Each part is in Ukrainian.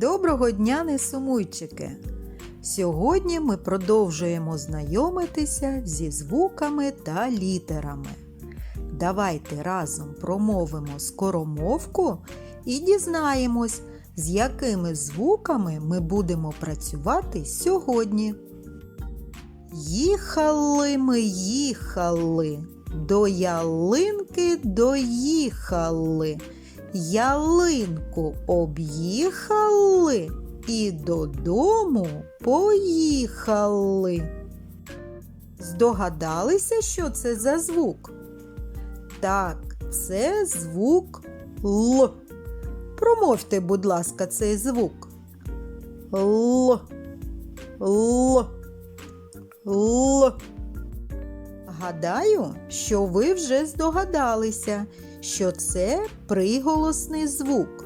Доброго дня, несумуйчики! Сьогодні ми продовжуємо знайомитися зі звуками та літерами. Давайте разом промовимо скоромовку і дізнаємось, з якими звуками ми будемо працювати сьогодні. Їхали ми їхали, до ялинки доїхали. Ялинку об'їхали і додому поїхали. Здогадалися, що це за звук? Так, це звук Л. Промовте, будь ласка, цей звук. Л. Л. Л. Гадаю, що ви вже здогадалися, що це приголосний звук.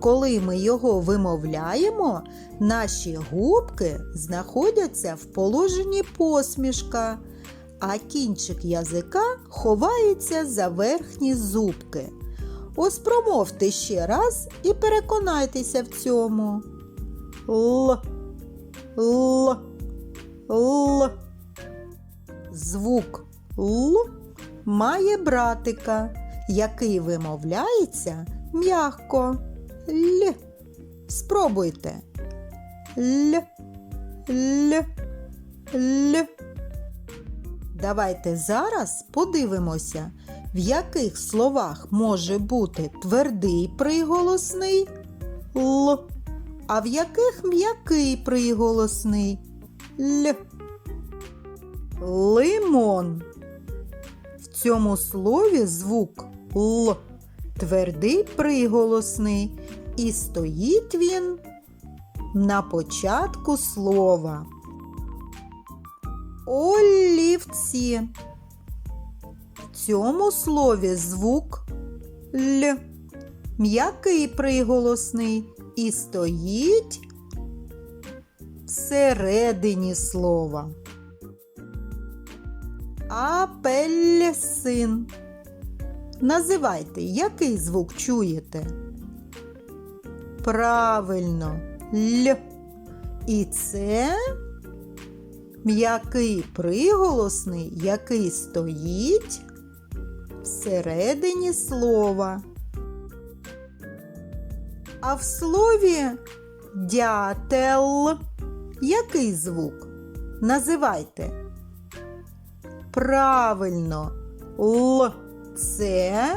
Коли ми його вимовляємо, наші губки знаходяться в положенні посмішка, а кінчик язика ховається за верхні зубки. Ось промовте ще раз і переконайтеся в цьому. Л. Л. Л. Звук Л має братика, який вимовляється м'ягко. Л. Спробуйте. Л. Л. Л. Давайте зараз подивимося, в яких словах може бути твердий приголосний Л, а в яких м'який приголосний Л. Лимон. В цьому слові звук Л твердий приголосний, і стоїть він на початку слова. Олівці. В цьому слові звук Л м'який приголосний і стоїть всередині слова. Апельсин. Називайте, який звук чуєте? Правильно, Л. І це м'який приголосний, який стоїть всередині слова. А в слові дятел який звук? Називайте. Правильно, Л це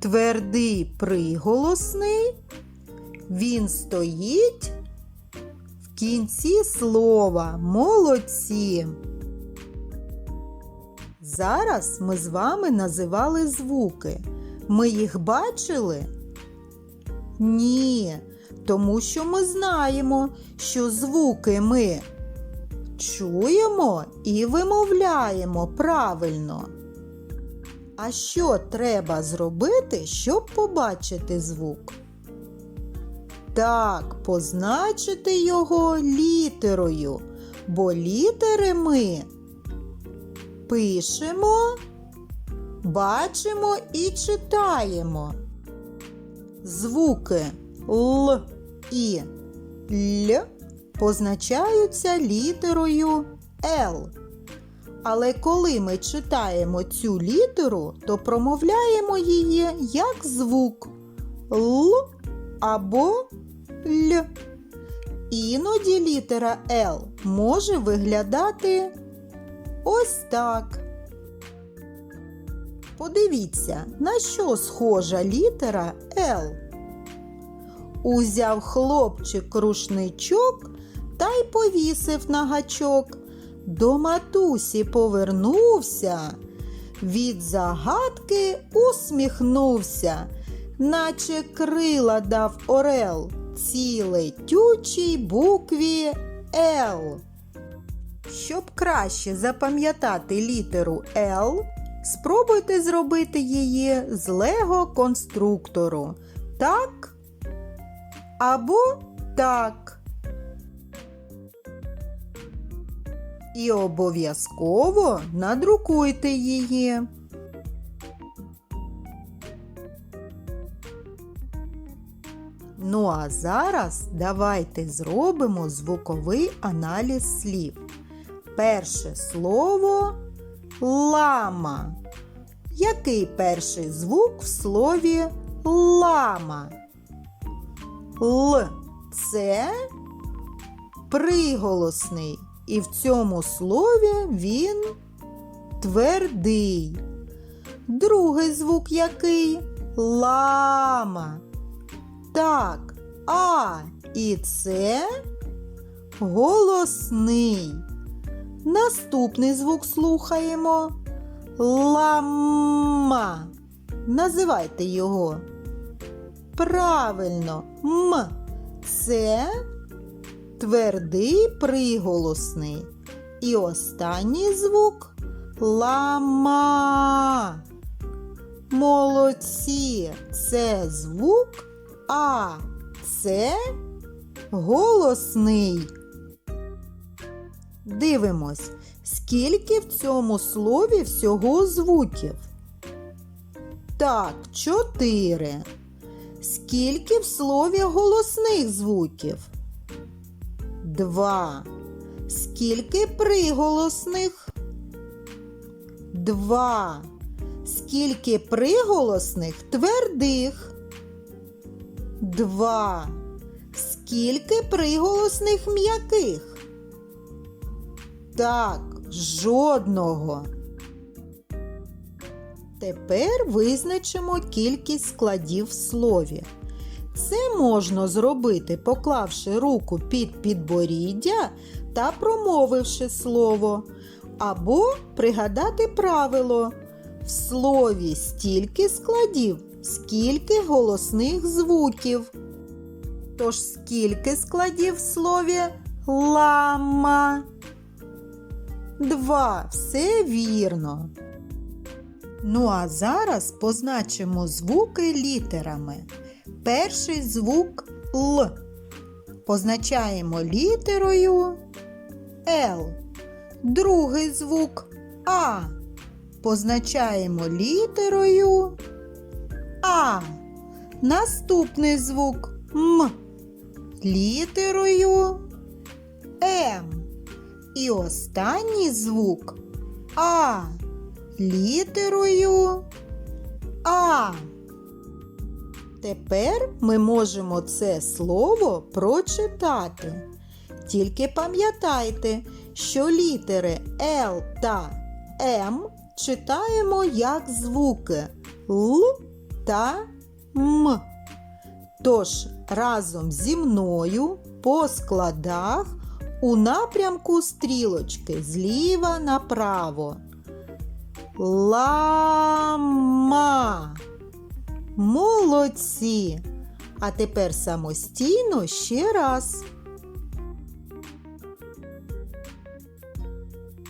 твердий приголосний. Він стоїть в кінці слова. Молодці. Зараз ми з вами називали звуки. Ми їх бачили? Ні, тому що ми знаємо, що звуки ми чуємо і вимовляємо правильно. А що треба зробити, щоб побачити звук? Так, позначити його літерою, бо літери ми пишемо, бачимо і читаємо. Звуки Л і Л позначаються літерою Л. Але коли ми читаємо цю літеру, то промовляємо її як звук Л або Л. Іноді літера Л може виглядати ось так. Подивіться, на що схожа літера Л. Узяв хлопчик рушничок та й повісив на гачок. До матусі повернувся, від загадки усміхнувся, наче крила дав орел цій летючій букві Л. Щоб краще запам'ятати літеру Л, спробуйте зробити її з лего конструктору. Так або так. І обов'язково надрукуйте її. Ну а зараз давайте зробимо звуковий аналіз слів. Перше слово лама. Який перший звук в слові лама? Л це приголосний, і в цьому слові він твердий. Другий звук який? Лама. Так, а і це голосний. Наступний звук слухаємо. Лама. Називайте його. Правильно, м. Це твердий приголосний. І останній звук лама. Молодці. Це звук А. Це голосний. Дивимось, скільки в цьому слові всього звуків. Так, чотири. Скільки в слові голосних звуків? Два. Скільки приголосних? Два. Скільки приголосних твердих? Два. Скільки приголосних м'яких? Так, жодного. Тепер визначимо кількість складів в слові. Це можна зробити, поклавши руку під підборіддя та промовивши слово, або пригадати правило. В слові стільки складів, скільки голосних звуків. Тож скільки складів в слові лама? Два. Все вірно. Ну а зараз позначимо звуки літерами. Перший звук Л. Позначаємо літерою Л. Другий звук А. Позначаємо літерою А. Наступний звук М. Літерою М. І останній звук А. Літерою А. Тепер ми можемо це слово прочитати. Тільки пам'ятайте, що літери Л та М читаємо як звуки Л та М. Тож разом зі мною по складах у напрямку стрілочки зліва направо. Лама. Молодці. А тепер самостійно ще раз.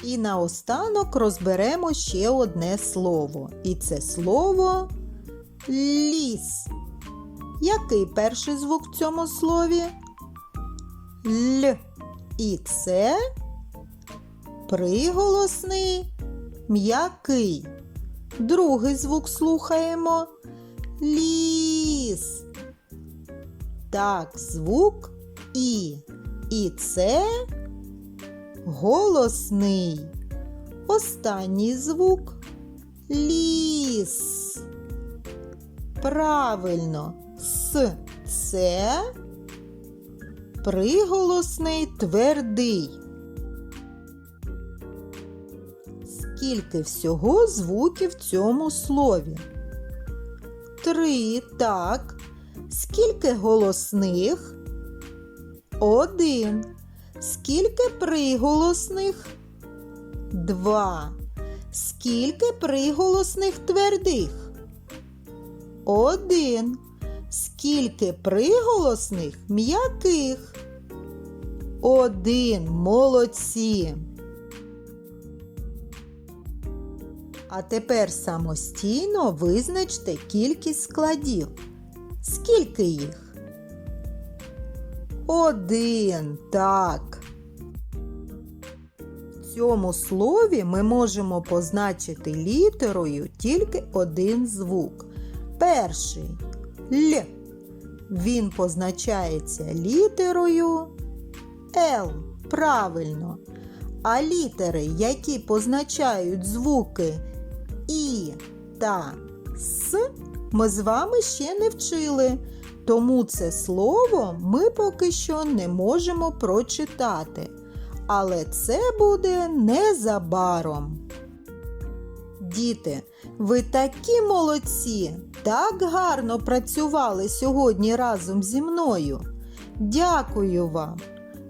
І наостанок розберемо ще одне слово. І це слово ліс. Який перший звук в цьому слові? Л. І це приголосний м'який. Другий звук слухаємо ліс. Так, звук І. І це голосний. Останній звук ліс. Правильно, С це приголосний твердий. Скільки всього звуків в цьому слові? Три, так. Скільки голосних? Один. Скільки приголосних? Два. Скільки приголосних твердих? Один. Скільки приголосних м'яких? Один. Молодці. А тепер самостійно визначте кількість складів. Скільки їх? Один. Так. В цьому слові ми можемо позначити літерою тільки один звук. Перший Л. Він позначається літерою Л. Правильно. А літери, які позначають звуки І та С, ми з вами ще не вчили. Тому це слово ми поки що не можемо прочитати. Але це буде незабаром. Діти, ви такі молодці! Так гарно працювали сьогодні разом зі мною. Дякую вам!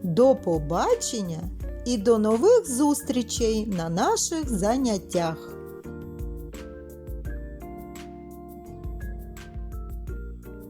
До побачення і до нових зустрічей на наших заняттях!